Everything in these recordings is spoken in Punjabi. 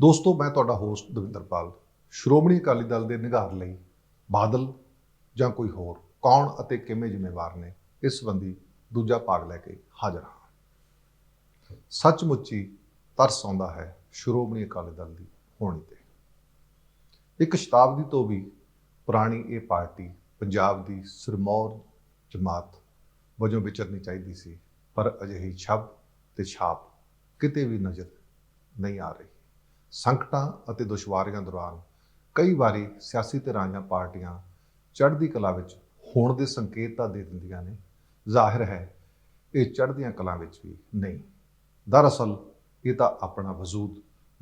ਦੋਸਤੋ, ਮੈਂ ਤੁਹਾਡਾ ਹੋਸਟ ਦਵਿੰਦਰਪਾਲ। ਸ਼੍ਰੋਮਣੀ ਅਕਾਲੀ ਦਲ ਦੇ ਨਿਗਾਰ ਲਈ ਬਾਦਲ ਜਾਂ ਕੋਈ ਹੋਰ, ਕੌਣ ਅਤੇ ਕਿਵੇਂ ਜ਼ਿੰਮੇਵਾਰ ਨੇ, ਇਸ ਸੰਬੰਧੀ ਦੂਜਾ ਭਾਗ ਲੈ ਕੇ ਹਾਜ਼ਰ ਹਾਂ। ਸੱਚਮੁੱਚੀ ਤਰਸ ਆਉਂਦਾ ਹੈ ਸ਼੍ਰੋਮਣੀ ਅਕਾਲੀ ਦਲ ਦੀ ਹੋਣੀ ਤੇ। ਇੱਕ ਸ਼ਤਾਬਦੀ ਤੋਂ ਵੀ ਪੁਰਾਣੀ ਇਹ ਪਾਰਟੀ ਪੰਜਾਬ ਦੀ ਸਿਰਮੌਰ ਜਮਾਤ ਵਜੋਂ ਵਿਚਰਨੀ ਚਾਹੀਦੀ ਸੀ, ਪਰ ਅਜਿਹੀ ਛਬ ਤੇ ਛਾਪ ਕਿਤੇ ਵੀ ਨਜ਼ਰ ਨਹੀਂ ਆ ਰਹੀ। ਸੰਕਟਾਂ ਅਤੇ ਦੁਸ਼ਵਾਰੀਆਂ ਦੌਰਾਨ ਕਈ ਵਾਰੀ ਸਿਆਸੀ ਧਿਰਾਂ ਜਾਂ ਪਾਰਟੀਆਂ ਚੜ੍ਹਦੀ ਕਲਾ ਵਿੱਚ ਹੋਣ ਦੇ ਸੰਕੇਤ ਤਾਂ ਦੇ ਦਿੰਦੀਆਂ ਨੇ। ਜ਼ਾਹਿਰ ਹੈ, ਇਹ ਚੜ੍ਹਦੀਆਂ ਕਲਾ ਵਿੱਚ ਵੀ ਨਹੀਂ। ਦਰਅਸਲ, ਇਹ ਤਾਂ ਆਪਣਾ ਵਜੂਦ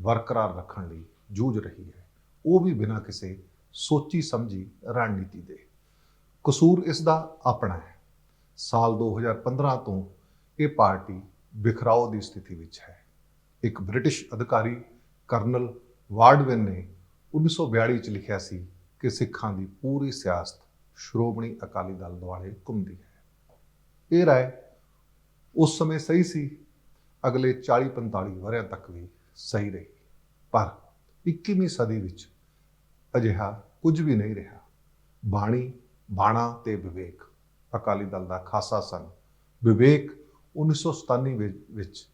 ਬਰਕਰਾਰ ਰੱਖਣ ਲਈ ਜੂਝ ਰਹੀ ਹੈ। ਉਹ ਵੀ ਬਿਨਾਂ ਕਿਸੇ ਸੋਚੀ ਸਮਝੀ ਰਣਨੀਤੀ ਦੇ। ਕਸੂਰ ਇਸ ਦਾ ਆਪਣਾ ਹੈ। ਸਾਲ 2015 ਤੋਂ ਇਹ ਪਾਰਟੀ ਬਿਖਰਾਓ ਦੀ ਸਥਿਤੀ ਵਿੱਚ ਹੈ। ਇੱਕ ਬ੍ਰਿਟਿਸ਼ ਅਧਿਕਾਰੀ ਕਰਨਲ ਵਾਰਡਵਿਨ ਨੇ 1942 ਚ ਲਿਖਿਆ ਸੀ ਕਿ ਸਿੱਖਾਂ ਦੀ ਪੂਰੀ ਸਿਆਸਤ ਸ਼੍ਰੋਮਣੀ ਅਕਾਲੀ ਦਲ ਦੁਆਲੇ ਘੁੰਮਦੀ ਹੈ। ਇਹ ਰਾਏ ਉਸ ਸਮੇਂ ਸਹੀ ਸੀ, ਅਗਲੇ 40-45 ਵਰ੍ਹਿਆਂ ਤੱਕ ਵੀ ਸਹੀ ਰਹੀ। ਪਰ 21ਵੀਂ ਸਦੀ ਵਿੱਚ ਅਜਿਹਾ ਕੁਝ ਵੀ ਨਹੀਂ ਰਿਹਾ। ਬਾਣੀ, ਬਾਣਾ ਤੇ ਵਿਵੇਕ, ਅਕਾਲੀ ਦਲ ਦਾ ਖਾਸਾ ਸਨ ਵਿਵੇਕ 1997 ਵਿੱਚ- ਵਿੱਚ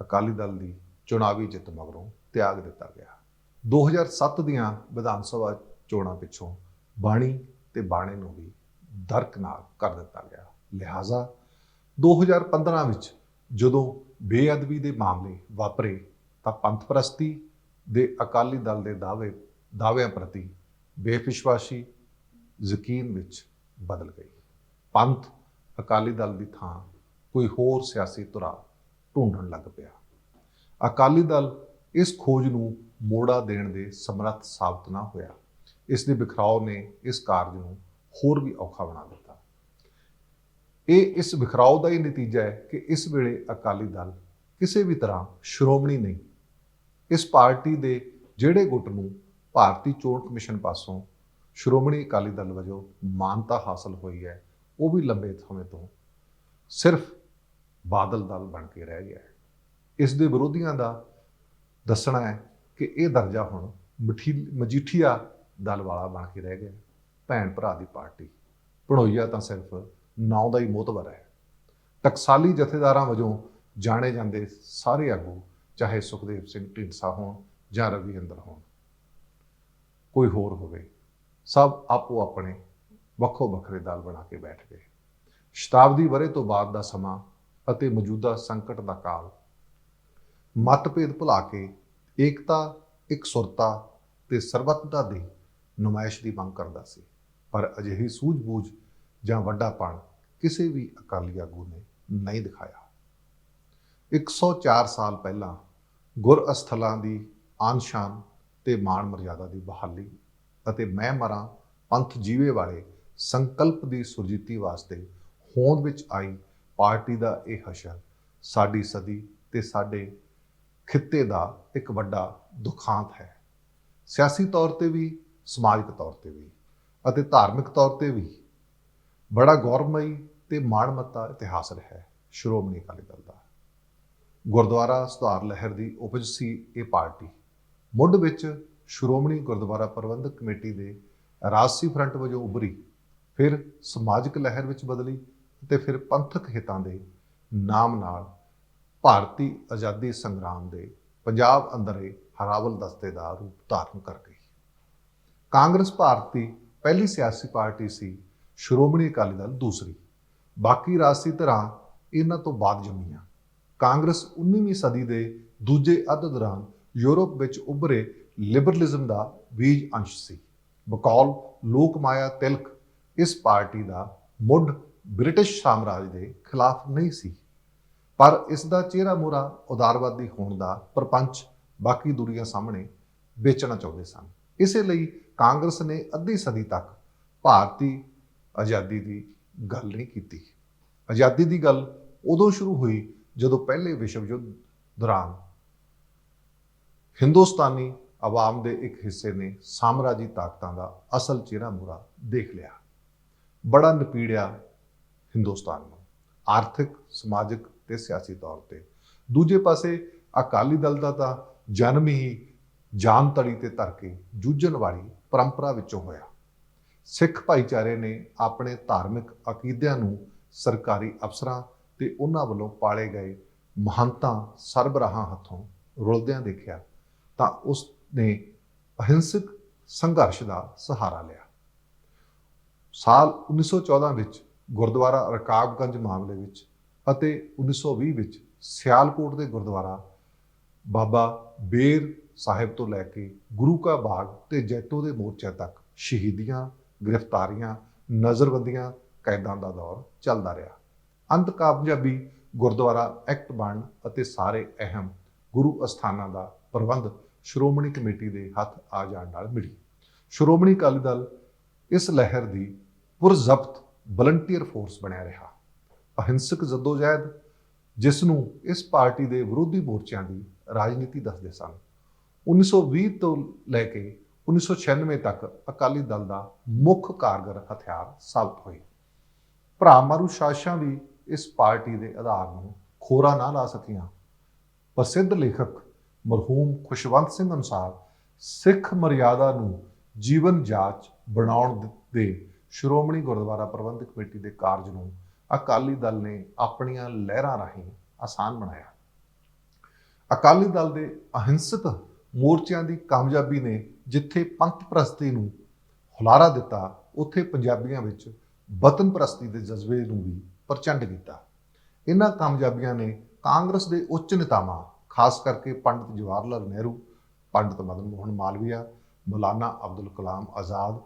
ਅਕਾਲੀ ਦਲ ਦੀ ਚੁਣਾਵੀ ਜਿੱਤ ਮਗਰੋਂ ਤਿਆਗ ਦਿੱਤਾ ਗਿਆ। 2007 ਦੀਆਂ ਵਿਧਾਨ ਸਭਾ ਚੋਣਾਂ ਪਿੱਛੋਂ ਬਾਣੀ ਤੇ ਬਾਣੇ ਨੂੰ ਵੀ ਦਰਕਨਾਰ ਕਰ ਦਿੱਤਾ ਗਿਆ। ਲਿਹਾਜ਼ਾ 2015 ਵਿੱਚ ਜਦੋਂ ਬੇਅਦਬੀ ਦੇ ਮਾਮਲੇ ਵਾਪਰੇ ਤਾਂ ਪੰਥਪ੍ਰਸਤੀ ਦੇ ਅਕਾਲੀ ਦਲ ਦੇ ਦਾਅਵੇ, ਦਾਅਵਿਆਂ ਪ੍ਰਤੀ ਬੇਵਿਸ਼ਵਾਸੀ ਯਕੀਨ ਵਿੱਚ ਬਦਲ ਗਈ। ਪੰਥ ਅਕਾਲੀ ਦਲ ਦੀ ਥਾਂ ਕੋਈ ਹੋਰ ਸਿਆਸੀ ਧੁਰਾ ਢੂੰਡਣ ਲੱਗ ਪਿਆ। ਅਕਾਲੀ ਦਲ ਇਸ ਖੋਜ ਨੂੰ ਮੋੜਾ ਦੇਣ ਦੇ ਸਮਰੱਥ ਸਾਬਤ ਨਾ ਹੋਇਆ। ਇਸ ਦੇ ਬਿਖਰਾਓ ਨੇ ਇਸ ਕਾਰਜ ਨੂੰ ਹੋਰ ਵੀ ਔਖਾ ਬਣਾ ਦਿੱਤਾ। ਇਹ ਇਸ ਵਿਖਰਾਓ ਦਾ ਹੀ ਨਤੀਜਾ ਹੈ ਕਿ ਇਸ ਵੇਲੇ ਅਕਾਲੀ ਦਲ ਕਿਸੇ ਵੀ ਤਰ੍ਹਾਂ ਸ਼੍ਰੋਮਣੀ ਨਹੀਂ। ਇਸ ਪਾਰਟੀ ਦੇ ਜਿਹੜੇ ਗੁੱਟ ਨੂੰ ਭਾਰਤੀ ਚੋਣ ਕਮਿਸ਼ਨ ਪਾਸੋਂ ਸ਼੍ਰੋਮਣੀ ਅਕਾਲੀ ਦਲ ਵਜੋਂ ਮਾਨਤਾ ਹਾਸਲ ਹੋਈ ਹੈ, ਉਹ ਵੀ ਲੰਬੇ ਸਮੇਂ ਤੋਂ ਸਿਰਫ ਬਾਦਲ ਦਲ ਬਣ ਕੇ ਰਹਿ ਗਿਆ ਹੈ। ਇਸ ਦੇ ਵਿਰੋਧੀਆਂ ਦਾ ਦੱਸਣਾ ਹੈ ਕਿ ਇਹ ਦਰਜਾ ਹੁਣ ਮਠੀ, ਮਜੀਠੀਆ ਦਲ ਵਾਲਾ ਬਣ ਕੇ ਰਹਿ ਗਿਆ, ਭੈਣ ਭਰਾ ਦੀ ਪਾਰਟੀ। ਭਣੋਈਆ ਤਾਂ ਸਿਰਫ ਨਾਂ ਦਾ ਹੀ ਮੋਤਬਰ ਹੈ। ਟਕਸਾਲੀ ਜਥੇਦਾਰਾਂ ਵਜੋਂ ਜਾਣੇ ਜਾਂਦੇ ਸਾਰੇ ਆਗੂ, ਚਾਹੇ ਸੁਖਦੇਵ ਸਿੰਘ ਢੀਂਡਸਾ ਹੋਣ ਜਾਂ ਰਵਿੰਦਰ ਹੋਣ। ਕੋਈ ਹੋਰ ਹੋਵੇ, ਸਭ ਆਪੋ ਆਪਣੇ ਵੱਖੋ ਵੱਖਰੇ ਦਲ ਬਣਾ ਕੇ ਬੈਠ ਗਏ। ਸ਼ਤਾਬਦੀ ਵਰੇ ਤੋਂ ਬਾਅਦ ਦਾ ਸਮਾਂ ਅਤੇ ਮੌਜੂਦਾ ਸੰਕਟ ਦਾ ਕਾਲ ਮਤਭੇਦ ਭੁਲਾ ਕੇ ਏਕਤਾ, ਇੱਕ ਸੁਰਤਾ ਤੇ ਸਰਬੱਤਤਾ ਦੀ ਨੁਮਾਇਸ਼ ਦੀ ਮੰਗ ਕਰਦਾ ਸੀ। ਪਰ ਅਜਿਹੀ ਸੂਝ-ਬੂਝ ਜਾਂ ਵੱਡਾਪਣ ਕਿਸੇ ਵੀ ਅਕਾਲੀ ਆਗੂ ਨੇ ਨਹੀਂ ਦਿਖਾਇਆ। 104 ਸਾਲ ਪਹਿਲਾਂ ਗੁਰ ਅਸਥਲਾਂ ਦੀ ਆਨਸ਼ਾਨ ਤੇ ਮਾਣ ਮਰਿਆਦਾ ਦੀ ਬਹਾਲੀ ਅਤੇ ਮੈਂ ਮਰਾਂ ਪੰਥ ਜੀਵੇ ਵਾਲੇ ਸੰਕਲਪ ਦੀ ਸੁਰਜੀਤੀ ਵਾਸਤੇ ਹੋਂਦ ਵਿੱਚ ਆਈ ਪਾਰਟੀ ਦਾ ਇਹ ਹਸ਼ਰ ਸਾਡੀ ਸਦੀ ਤੇ ਸਾਡੇ ਖਿੱਤੇ ਦਾ ਇੱਕ ਵੱਡਾ ਦੁਖਾਂਤ ਹੈ। ਸਿਆਸੀ ਤੌਰ ਤੇ ਵੀ, ਸਮਾਜਿਕ ਤੌਰ ਤੇ ਵੀ ਅਤੇ ਧਾਰਮਿਕ ਤੌਰ ਤੇ ਵੀ ਬੜਾ ਗੌਰਵਮਈ ਤੇ ਮਾਣਮੱਤਾ ਇਤਿਹਾਸ ਰਿਹਾ ਹੈ ਸ਼੍ਰੋਮਣੀ ਅਕਾਲੀ ਦਲ ਦਾ। ਗੁਰਦੁਆਰਾ ਸੁਧਾਰ ਲਹਿਰ ਦੀ ਉਪਜ ਸੀ ਇਹ ਪਾਰਟੀ। ਮੁੱਢ ਵਿੱਚ ਸ਼੍ਰੋਮਣੀ ਗੁਰਦੁਆਰਾ ਪ੍ਰਬੰਧਕ ਕਮੇਟੀ ਦੇ ਰਾਜਸੀ ਫਰੰਟ ਵਜੋਂ ਉਭਰੀ, ਫਿਰ ਸਮਾਜਿਕ ਲਹਿਰ ਵਿੱਚ ਬਦਲੀ ਤੇ ਫਿਰ ਪੰਥਕ ਹਿੱਤਾਂ ਦੇ ਨਾਮ ਨਾਲ ਭਾਰਤੀ ਆਜ਼ਾਦੀ ਸੰਗਰਾਮ ਦੇ ਪੰਜਾਬ ਅੰਦਰੇ ਹਰਾਵਲ ਦਸਤੇ ਦਾ ਰੂਪ ਧਾਰਨ ਕਰ ਗਈ। ਕਾਂਗਰਸ ਭਾਰਤੀ ਪਹਿਲੀ ਸਿਆਸੀ ਪਾਰਟੀ ਸੀ, ਸ਼੍ਰੋਮਣੀ ਅਕਾਲੀ ਦਲ ਦੂਸਰੀ। ਬਾਕੀ ਰਾਜਸੀ ਧਿਰਾਂ ਇਹਨਾਂ ਤੋਂ ਬਾਅਦ ਜੰਮੀਆਂ। ਕਾਂਗਰਸ 19ਵੀਂ ਸਦੀ ਦੇ ਦੂਜੇ ਅੱਧ ਦੌਰਾਨ ਯੂਰਪ ਵਿੱਚ ਉੱਭਰੇ ਲਿਬਰਲਿਜ਼ਮ ਦਾ ਬੀਜ ਅੰਸ਼ ਸੀ। ਬਕੌਲ, ਲੋਕ ਮਾਇਆ ਤਿਲਕ ਇਸ ਪਾਰਟੀ ਦਾ ਮੁੱਢ ਬ੍ਰਿਟਿਸ਼ ਸਾਮਰਾਜ ਦੇ ਖਿਲਾਫ ਨਹੀਂ ਸੀ। ਪਰ ਇਸ ਦਾ ਚਿਹਰਾ ਮੋਰਾ ਉਦਾਰਵਾਦੀ ਹੋਣ ਦਾ ਪ੍ਰਪੰਚ ਬਾਕੀ ਦੁਨੀਆ ਸਾਹਮਣੇ ਵੇਚਣਾ ਚਾਹੁੰਦੇ ਸਨ। ਇਸੇ ਲਈ ਕਾਂਗਰਸ ਨੇ ਅੱਧੀ ਸਦੀ ਤੱਕ ਭਾਰਤੀ ਆਜ਼ਾਦੀ ਦੀ ਗੱਲ ਨਹੀਂ ਕੀਤੀ। ਆਜ਼ਾਦੀ ਦੀ ਗੱਲ ਉਦੋਂ ਸ਼ੁਰੂ ਹੋਈ ਜਦੋਂ ਪਹਿਲੇ ਵਿਸ਼ਵ ਯੁੱਧ ਦੌਰਾਨ ਹਿੰਦੁਸਤਾਨੀ ਆਵਾਮ ਦੇ ਇੱਕ ਹਿੱਸੇ ਨੇ ਸਾਮਰਾਜੀ ਤਾਕਤਾਂ ਦਾ ਅਸਲ ਚਿਹਰਾ ਮੂਰਾ ਦੇਖ ਲਿਆ। ਬੜਾ ਨਪੀੜਿਆ ਹਿੰਦੁਸਤਾਨ ਨੂੰ। ਆਰਥਿਕ, ਸਮਾਜਿਕ ਤੇ ਸਿਆਸੀ ਤੌਰ ਤੇ। ਦੂਜੇ ਪਾਸੇ ਅਕਾਲੀ ਦਲ ਦਾ ਤਾਂ ਜਨਮ ਹੀ ਜਾਨ ਤਲੀ ਤੇ ਧਰ ਕੇ ਜੂਝਣ ਵਾਲੀ ਪਰੰਪਰਾ ਵਿੱਚੋਂ ਹੋਇਆ। ਸਿੱਖ ਭਾਈਚਾਰੇ ਨੇ ਆਪਣੇ ਧਾਰਮਿਕ ਅਕੀਦਿਆਂ ਨੂੰ ਸਰਕਾਰੀ ਅਫਸਰਾਂ ਤੇ ਉਹਨਾਂ ਵੱਲੋਂ ਪਾਲੇ ਗਏ ਮਹੰਤਾਂ ਸਰਬਰਾਹਾਂ ਹੱਥੋਂ ਰੁਲਦਿਆਂ ਦੇਖਿਆ ਤਾਂ ਉਸ ਨੇ ਅਹਿੰਸਕ ਸੰਘਰਸ਼ ਦਾ ਸਹਾਰਾ ਲਿਆ। ਸਾਲ 1914 ਵਿੱਚ ਗੁਰਦੁਆਰਾ ਰਕਾਬਗੰਜ ਮਾਮਲੇ ਵਿੱਚ ਅਤੇ 1920 ਵਿੱਚ ਸਿਆਲਕੋਟ ਦੇ ਗੁਰਦੁਆਰਾ ਬਾਬਾ ਬੇਰ ਸਾਹਿਬ ਤੋਂ ਲੈ ਕੇ ਗੁਰੂ ਕਾ ਬਾਗ ਤੇ ਜੈਤੋ ਦੇ ਮੋਰਚੇ ਤੱਕ ਸ਼ਹੀਦੀਆਂ, ਗ੍ਰਿਫਤਾਰੀਆਂ, ਨਜ਼ਰਬੰਦੀਆਂ, ਕੈਦਾਂ ਦਾ ਦੌਰ ਚੱਲਦਾ ਰਿਹਾ। ਅੰਤ ਕਾਮਯਾਬੀ ਗੁਰਦੁਆਰਾ ਐਕਟ ਬਣ ਅਤੇ ਸਾਰੇ ਅਹਿਮ ਗੁਰੂ ਅਸਥਾਨਾਂ ਦਾ ਪ੍ਰਬੰਧ ਸ਼੍ਰੋਮਣੀ ਕਮੇਟੀ ਦੇ ਹੱਥ ਆ ਜਾਣ ਨਾਲ ਮਿਲੀ। ਸ਼੍ਰੋਮਣੀ ਅਕਾਲੀ ਦਲ ਇਸ ਲਹਿਰ ਦੀ ਪੁਰਜ਼ਬਤ ਵਲੰਟੀਅਰ ਫੋਰਸ ਬਣਿਆ ਰਿਹਾ। ਅਹਿੰਸਕ ਜਦੋਜਹਿਦ, ਜਿਸ ਨੂੰ ਇਸ ਪਾਰਟੀ ਦੇ ਵਿਰੋਧੀ ਮੋਰਚਿਆਂ ਦੀ ਰਾਜਨੀਤੀ ਦੱਸਦੇ ਸਨ। 1920 ਤੋਂ ਲੈ ਕੇ 1996 ਤੱਕ ਅਕਾਲੀ ਦਲ ਦਾ ਮੁੱਖ ਕਾਰਗਰ ਹਥਿਆਰ ਸਾਬਤ ਹੋਏ। ਭਰਾ ਮਾਰੂ ਸ਼ਾਸ਼ਾਂ ਵੀ ਇਸ ਪਾਰਟੀ ਦੇ ਆਧਾਰ ਨੂੰ ਖੋਰਾ ਨਾ ਲਾ ਸਕੀਆਂ। ਪ੍ਰਸਿੱਧ ਲੇਖਕ ਮਰਹੂਮ ਖੁਸ਼ਵੰਤ ਸਿੰਘ ਅਨੁਸਾਰ ਸਿੱਖ ਮਰਿਆਦਾ ਨੂੰ ਜੀਵਨ ਜਾਚ ਬਣਾਉਣ ਦੇ ਸ਼੍ਰੋਮਣੀ ਗੁਰਦੁਆਰਾ ਪ੍ਰਬੰਧਕ ਕਮੇਟੀ ਦੇ ਕਾਰਜ ਨੂੰ ਅਕਾਲੀ ਦਲ ਨੇ ਆਪਣੀਆਂ ਲਹਿਰਾਂ ਰਾਹੀਂ ਆਸਾਨ ਬਣਾਇਆ। ਅਕਾਲੀ ਦਲ ਦੇ ਅਹਿੰਸਕ ਮੋਰਚਿਆਂ ਦੀ ਕਾਮਯਾਬੀ ਨੇ ਜਿੱਥੇ ਪੰਥ ਪ੍ਰਸਤੀ ਨੂੰ ਹੁਲਾਰਾ ਦਿੱਤਾ, ਉੱਥੇ ਪੰਜਾਬੀਆਂ ਵਿੱਚ ਵਤਨ ਪ੍ਰਸਤੀ ਦੇ ਜਜ਼ਬੇ ਨੂੰ ਵੀ ਪ੍ਰਚੰਡ ਕੀਤਾ। ਇਹਨਾਂ ਕਾਮਯਾਬੀਆਂ ਨੇ ਕਾਂਗਰਸ ਦੇ ਉੱਚ ਨੇਤਾਵਾਂ, ਖਾਸ ਕਰਕੇ ਪੰਡਿਤ ਜਵਾਹਰ ਲਾਲ ਨਹਿਰੂ, ਪੰਡਿਤ ਮਦਨ ਮੋਹਨ ਮਾਲਵੀਆ, ਮੌਲਾਨਾ ਅਬਦੁਲ ਕਲਾਮ ਆਜ਼ਾਦ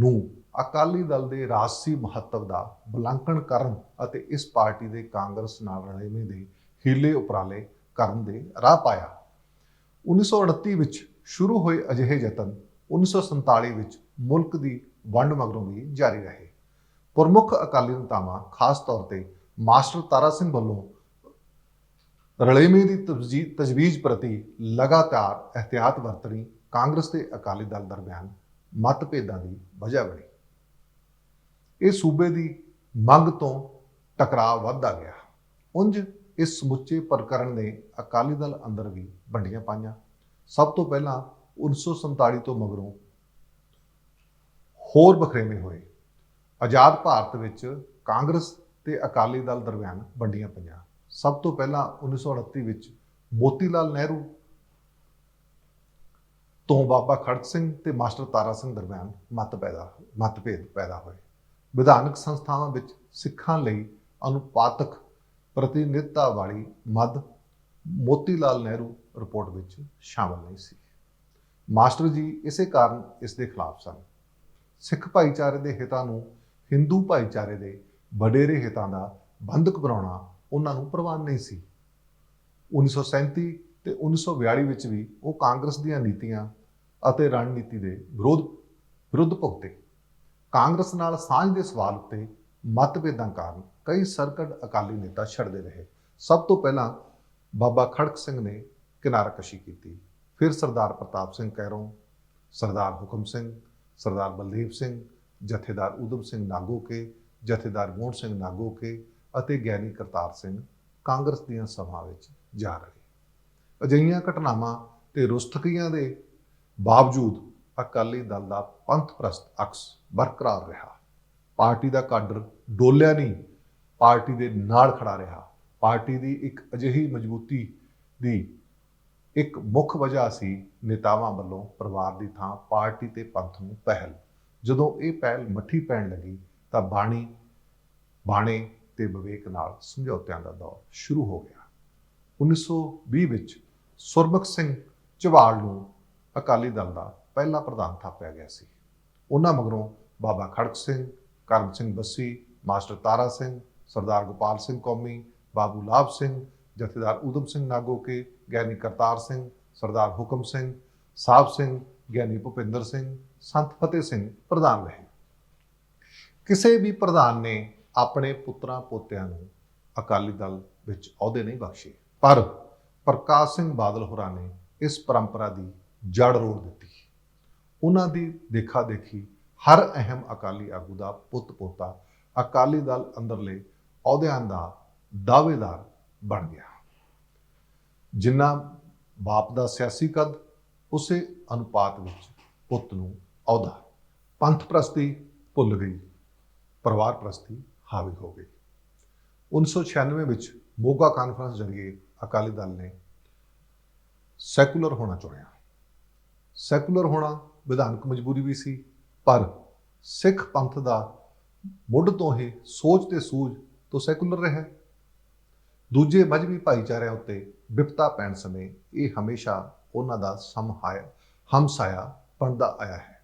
ਨੂੰ ਅਕਾਲੀ ਦਲ ਦੇ ਰਾਜਸੀ ਮਹੱਤਵ ਦਾ ਬੁਲਾਂਕਣ ਕਰਨ ਅਤੇ ਇਸ ਪਾਰਟੀ ਦੇ ਕਾਂਗਰਸ ਨਾਲ ਰਲੇਵੇਂ ਦੇ ਹੀਲੇ ਉਪਰਾਲੇ ਕਰਨ ਦੇ ਰਾਹ ਪਾਇਆ। 1929 ਵਿੱਚ ਸ਼ੁਰੂ ਹੋਏ ਅਜਿਹੇ ਯਤਨ 1947 ਵਿੱਚ ਮੁਲਕ ਦੀ ਵੰਡ ਮਗਰੋਂ ਵੀ ਜਾਰੀ ਰਹੇ। ਪ੍ਰਮੁੱਖ ਅਕਾਲੀ ਨੇਤਾਵਾਂ ਖਾਸ ਤੌਰ ਤੇ ਮਾਸਟਰ ਤਾਰਾ ਸਿੰਘ ਵੱਲੋਂ ਰਲੇਵੇਂ ਦੀ ਤਵਜੀ- ਤਜਵੀਜ਼ ਪ੍ਰਤੀ ਲਗਾਤਾਰ ਇhtiyਾਤ ਵਰਤਣੀ ਕਾਂਗਰਸ ਤੇ ਅਕਾਲੀ ਦਲ ਦਰਮਿਆਨ ਮਤਭੇਦਾਂ ਦੀ ਵਜ੍ਹਾ ਬਣੀ। ਇਹ ਸੂਬੇ ਦੀ ਮੰਗ ਤੋਂ ਟਕਰਾਅ ਵੱਧਦਾ ਗਿਆ। ਉੰਜ ਇਸ ਸਮੁੱਚੇ ਪ੍ਰਕਰਨ ਨੇ ਅਕਾਲੀ ਦਲ ਅੰਦਰ ਵੀ ਵੰਡੀਆਂ ਪਾਈਆਂ। ਸਭ ਤੋਂ ਪਹਿਲਾਂ 1947 ਤੋਂ ਮਗਰੋਂ ਹੋਰ ਬਖਰੇਵੇਂ ਹੋਏ। ਆਜ਼ਾਦ ਭਾਰਤ ਵਿੱਚ ਕਾਂਗਰਸ ਤੇ ਅਕਾਲੀ ਦਲ ਦਰਮਿਆਨ ਵੰਡੀਆਂ ਪਈਆਂ। ਸਭ ਤੋਂ ਪਹਿਲਾਂ 1929 ਵਿੱਚ ਮੋਤੀ ਲਾਲ ਨਹਿਰੂ ਤੋਂ ਬਾਬਾ ਖੜਕ ਸਿੰਘ ਤੇ ਮਾਸਟਰ ਤਾਰਾ ਸਿੰਘ ਦਰਮਿਆਨ ਮਤ ਪੈਦਾ ਮਤਭੇਦ ਪੈਦਾ ਹੋਏ। ਵਿਧਾਨਕ ਸੰਸਥਾਵਾਂ ਵਿੱਚ ਸਿੱਖਾਂ ਲਈ ਅਨੁਪਾਤਕ ਪ੍ਰਤੀਨਿਧਤਾ ਵਾਲੀ ਮਦ ਮੋਤੀ ਲਾਲ ਨਹਿਰੂ ਰਿਪੋਰਟ ਵਿੱਚ ਸ਼ਾਮਲ ਨਹੀਂ ਸੀ। ਮਾਸਟਰ ਜੀ ਇਸੇ ਕਾਰਨ ਇਸ ਦੇ ਖਿਲਾਫ ਸਨ। ਸਿੱਖ ਭਾਈਚਾਰੇ ਦੇ ਹਿੱਤਾਂ ਨੂੰ ਹਿੰਦੂ ਭਾਈਚਾਰੇ ਦੇ ਵਡੇਰੇ ਹਿੱਤਾਂ ਦਾ ਬੰਧਕ ਬਣਾਉਣਾ ਉਹਨਾਂ ਨੂੰ ਪ੍ਰਵਾਨ ਨਹੀਂ ਸੀ। 1937 ਤੇ 1942 ਵਿੱਚ ਵੀ ਉਹ ਕਾਂਗਰਸ ਦੀਆਂ ਨੀਤੀਆਂ ਅਤੇ ਰਣਨੀਤੀ ਦੇ ਵਿਰੋਧ ਵਿਰੁੱਧ ਭੁਗਤੇ। ਕਾਂਗਰਸ ਨਾਲ ਸਾਂਝ ਦੇ ਸਵਾਲ ਉੱਤੇ ਮਤਭੇਦਾਂ ਕਾਰਨ ਕਈ ਸਰਕਟ ਅਕਾਲੀ ਨੇਤਾ ਛੱਡਦੇ ਰਹੇ। ਸਭ ਤੋਂ ਪਹਿਲਾਂ ਬਾਬਾ ਖੜਕ ਸਿੰਘ ਨੇ ਕਿਨਾਰਾਕਸ਼ੀ ਕੀਤੀ। ਫਿਰ ਸਰਦਾਰ ਪ੍ਰਤਾਪ ਸਿੰਘ ਕੈਰੋਂ, ਸਰਦਾਰ ਹੁਕਮ ਸਿੰਘ, ਸਰਦਾਰ ਬਲਦੇਵ ਸਿੰਘ, ਜਥੇਦਾਰ ਊਧਮ ਸਿੰਘ ਨਾਗੋਕੇ, ਜਥੇਦਾਰ ਮੋਹਨ ਸਿੰਘ ਨਾਗੋਕੇ ਅਤੇ ਗਿਆਨੀ ਕਰਤਾਰ ਸਿੰਘ ਕਾਂਗਰਸ ਦੀਆਂ ਸਭਾ ਵਿੱਚ ਜਾ ਰਹੇ। ਅਜਿਹੀਆਂ ਘਟਨਾਵਾਂ ਤੇ ਰੁਸਤਕੀਆਂ ਦੇ ਬਾਵਜੂਦ ਅਕਾਲੀ ਦਲ ਦਾ ਪੰਥ ਪ੍ਰਸਤ ਅਕਸ ਬਰਕਰਾਰ ਰਿਹਾ। ਪਾਰਟੀ ਦਾ ਕਾਡਰ ਡੋਲਿਆ ਨਹੀਂ, ਪਾਰਟੀ ਦੇ ਨਾਲ ਖੜਾ ਰਿਹਾ। ਪਾਰਟੀ ਦੀ ਇੱਕ ਅਜਿਹੀ ਮਜ਼ਬੂਤੀ ਦੀ ਇੱਕ ਮੁੱਖ ਵਜ੍ਹਾ ਸੀ ਨੇਤਾਵਾਂ ਵੱਲੋਂ ਪਰਿਵਾਰ ਦੀ ਥਾਂ ਪਾਰਟੀ ਤੇ ਪੰਥ ਨੂੰ ਪਹਿਲ। ਜਦੋਂ ਇਹ ਪਹਿਲ ਮੱਠੀ ਪੈਣ ਲੱਗੀ ਤਾਂ ਬਾਣੀ, ਬਾਣੇ ਤੇ ਵਿਵੇਕ ਨਾਲ ਸਮਝੌਤਿਆਂ ਦਾ ਦੌਰ ਸ਼ੁਰੂ ਹੋ ਗਿਆ। 1920 ਵਿੱਚ ਸੁਰਮਖ ਸਿੰਘ ਝਵਾਲ ਨੂੰ ਅਕਾਲੀ ਦਲ ਦਾ ਪਹਿਲਾ ਪ੍ਰਧਾਨ ਥਾਪਿਆ ਗਿਆ ਸੀ। ਉਹਨਾਂ ਮਗਰੋਂ ਬਾਬਾ ਖੜਕ ਸਿੰਘ, ਕਰਮ ਸਿੰਘ ਬੱਸੀ, ਮਾਸਟਰ ਤਾਰਾ ਸਿੰਘ, ਸਰਦਾਰ ਗੋਪਾਲ ਸਿੰਘ ਕੌਮੀ, ਬਾਬੂ ਲਾਭ ਸਿੰਘ, ਜਥੇਦਾਰ ਊਧਮ ਸਿੰਘ ਨਾਗੋਕੇ ਗਿਆਨੀ ਕਰਤਾਰ ਸਿੰਘ, ਸਰਦਾਰ ਹੁਕਮ ਸਿੰਘ ਸਾਹਿਬ ਸਿੰਘ ਗਿਆਨੀ ਭੁਪਿੰਦਰ ਸਿੰਘ, ਸੰਤ ਫਤਿਹ ਸਿੰਘ ਪ੍ਰਧਾਨ ਰਹੇ। ਕਿਸੇ ਵੀ ਪ੍ਰਧਾਨ ਨੇ ਆਪਣੇ ਪੁੱਤਰਾਂ ਪੋਤਿਆਂ ਨੂੰ ਅਕਾਲੀ ਦਲ ਵਿੱਚ ਅਹੁਦੇ ਨਹੀਂ ਬਖਸ਼ੇ। ਪਰ ਪ੍ਰਕਾਸ਼ ਸਿੰਘ ਬਾਦਲ ਹੋਰਾਂ ਨੇ ਇਸ ਪਰੰਪਰਾ ਦੀ ਜੜ ਰੋੜ ਦਿੱਤੀ। ਉਹਨਾਂ ਦੀ ਦੇਖਾ ਦੇਖੀ ਹਰ ਅਹਿਮ ਅਕਾਲੀ ਆਗੂ ਦਾ ਪੁੱਤ ਪੋਤਾ ਅਕਾਲੀ ਦਲ ਅੰਦਰਲੇ ਅਹੁਦਿਆਂ ਦਾ ਦਾਅਵੇਦਾਰ ਬਣ ਗਿਆ। ਜਿੰਨਾ ਬਾਪ ਦਾ ਸਿਆਸੀ ਕਦ, ਉਸੇ ਅਨੁਪਾਤ ਵਿੱਚ ਪੁੱਤ ਨੂੰ ਅਹੁਦਾ। ਪੰਥ ਪ੍ਰਸਤੀ ਭੁੱਲ ਗਈ, ਪਰਿਵਾਰ ਪ੍ਰਸਤੀ ਹਾਵੀ ਹੋ ਗਈ। 1996 ਵਿੱਚ ਮੋਗਾ ਕਾਨਫਰੰਸ ਜ਼ਰੀਏ ਅਕਾਲੀ ਦਲ ਨੇ ਸੈਕੂਲਰ ਹੋਣਾ ਚੁਣਿਆ। ਸੈਕੂਲਰ ਹੋਣਾ ਵਿਧਾਨਕ ਮਜਬੂਰੀ ਵੀ ਸੀ, ਪਰ ਸਿੱਖ ਪੰਥ ਦਾ ਮੁੱਢ ਤੋਂ ਹੀ ਸੋਚ ਤੇ ਸੂਝ ਤੋਂ ਸੈਕੂਲਰ ਰਿਹਾ। ਦੂਜੇ ਮਜਬੀ ਭਾਈਚਾਰਿਆਂ ਉੱਤੇ ਵਿਪਤਾ ਪੈਣ ਸਮੇਂ ਇਹ ਹਮੇਸ਼ਾ ਉਹਨਾਂ ਦਾ ਸਮਹਾਇਆ, ਹਮਸਾਇਆ ਬਣਦਾ ਆਇਆ ਹੈ।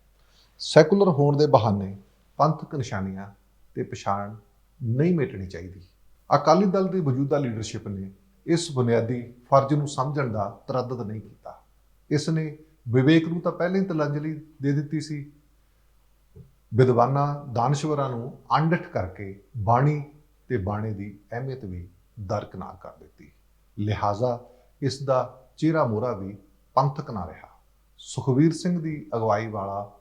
ਸੈਕੂਲਰ ਹੋਣ ਦੇ ਬਹਾਨੇ ਪੰਥਕ ਨਿਸ਼ਾਨੀਆਂ ਤੇ ਪਛਾਣ ਨਹੀਂ ਮਿਟਣੀ ਚਾਹੀਦੀ। ਅਕਾਲੀ ਦਲ ਦੀ ਮੌਜੂਦਾ ਲੀਡਰਸ਼ਿਪ ਨੇ ਇਸ ਬੁਨਿਆਦੀ ਫਰਜ਼ ਨੂੰ ਸਮਝਣ ਦਾ ਤਰੱਦਦ ਨਹੀਂ ਕੀਤਾ। ਇਸ ਨੇ ਵਿਵੇਕ ਨੂੰ ਤਾਂ ਪਹਿਲਾਂ ਹੀ ਤਲੰਜਲੀ ਦੇ ਦਿੱਤੀ ਸੀ। ਵਿਦਵਾਨਾਂ, ਦਾਨਸ਼ਵਰਾਂ ਨੂੰ ਅੰਡਠ ਕਰਕੇ ਬਾਣੀ ਤੇ ਬਾਣੇ ਦੀ ਅਹਿਮੀਅਤ ਵੀ ਦਰਕਨਾਰ ਕਰ ਦਿੱਤੀ। ਲਿਹਾਜ਼ਾ ਇਸ ਦਾ ਚਿਹਰਾ ਮੋਹਰਾ ਵੀ ਪੰਥਕ ਨਾ ਰਿਹਾ। ਸੁਖਵੀਰ ਸਿੰਘ ਦੀ ਅਗਵਾਈ ਵਾਲਾ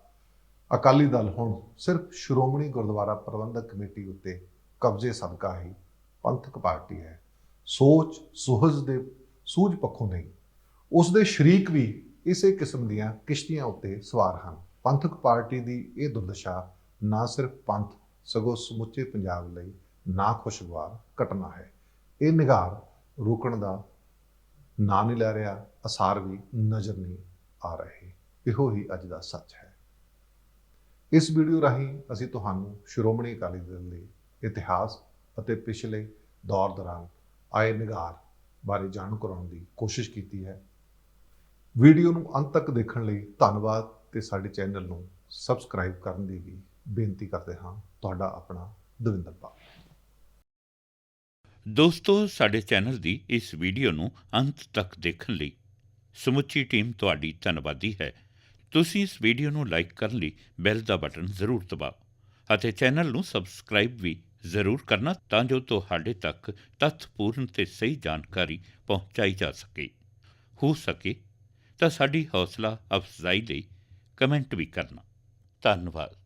ਅਕਾਲੀ ਦਲ ਹੁਣ ਸਿਰਫ ਸ਼੍ਰੋਮਣੀ ਗੁਰਦੁਆਰਾ ਪ੍ਰਬੰਧਕ ਕਮੇਟੀ ਉੱਤੇ ਕਬਜ਼ੇ ਸਦਕਾ ਹੀ ਪੰਥਕ ਪਾਰਟੀ ਹੈ। ਸੋਚ ਸੁਹਜ ਦੇ ਸੂਝ ਪੱਖੋਂ ਨਹੀਂ ਉਸ ਦੇ ਸ਼ਰੀਕ ਵੀ ਇਸੇ ਕਿਸਮ ਦੀਆਂ ਕਿਸ਼ਤੀਆਂ ਉੱਤੇ ਸਵਾਰ ਹਨ। ਪੰਥਕ ਪਾਰਟੀ ਦੀ ਇਹ ਦੁਰਦਸ਼ਾ ਨਾ ਸਿਰਫ ਪੰਥ, ਸਗੋਂ ਸਮੁੱਚੇ ਪੰਜਾਬ ਲਈ ਨਾ ਖੁਸ਼ਗਵਾਰ ਘਟਨਾ ਹੈ। ਇਹ ਨਿਗਾਰ ਰੋਕਣ ਦਾ ਨਾਂ ਨਹੀਂ ਲੈ ਰਿਹਾ, ਅਸਾਰ ਵੀ ਨਜ਼ਰ ਨਹੀਂ ਆ ਰਹੇ। ਇਹੋ ਹੀ ਅੱਜ ਦਾ ਸੱਚ ਹੈ। ਇਸ ਵੀਡੀਓ ਰਾਹੀਂ ਅਸੀਂ ਤੁਹਾਨੂੰ ਸ਼੍ਰੋਮਣੀ ਅਕਾਲੀ ਦਲ ਦੇ ਇਤਿਹਾਸ ਅਤੇ ਪਿਛਲੇ ਦੌਰ ਦੌਰਾਨ ਆਏ ਨਿਗਾਰ ਬਾਰੇ ਜਾਣੂ ਕਰਾਉਣ ਦੀ ਕੋਸ਼ਿਸ਼ ਕੀਤੀ ਹੈ। ਵੀਡੀਓ ਨੂੰ ਅੰਤ ਤੱਕ ਦੇਖਣ ਲਈ ਧੰਨਵਾਦ ਤੇ ਸਾਡੇ ਚੈਨਲ ਨੂੰ ਸਬਸਕ੍ਰਾਈਬ ਕਰਨ ਦੀ ਵੀ ਬੇਨਤੀ ਕਰਦੇ ਹਾਂ। ਤੁਹਾਡਾ ਆਪਣਾ ਦਵਿੰਦਰ ਪਾਲ। ਦੋਸਤੋ, ਸਾਡੇ ਚੈਨਲ ਦੀ ਇਸ ਵੀਡੀਓ ਨੂੰ ਅੰਤ ਤੱਕ ਦੇਖਣ ਲਈ ਸਮੁੱਚੀ ਟੀਮ ਤੁਹਾਡੀ ਧੰਨਵਾਦੀ ਹੈ। ਤੁਸੀਂ ਇਸ ਵੀਡੀਓ ਨੂੰ ਲਾਈਕ ਕਰਨ ਲਈ ਬੈਲ ਦਾ ਬਟਨ ਜ਼ਰੂਰ ਦਬਾਓ ਅਤੇ ਚੈਨਲ ਨੂੰ ਸਬਸਕ੍ਰਾਈਬ ਵੀ ਜ਼ਰੂਰ ਕਰਨਾ ਤਾਂ ਜੋ ਤੁਹਾਡੇ ਤੱਕ ਤੱਥਪੂਰਨ ਤੇ ਸਹੀ ਜਾਣਕਾਰੀ ਪਹੁੰਚਾਈ ਜਾ ਸਕੇ। ਹੋ ਸਕੇ ਤਾਂ ਸਾਡੀ ਹੌਸਲਾ ਅਫਜ਼ਾਈ ਲਈ ਕਮੈਂਟ ਵੀ ਕਰਨਾ। ਧੰਨਵਾਦ।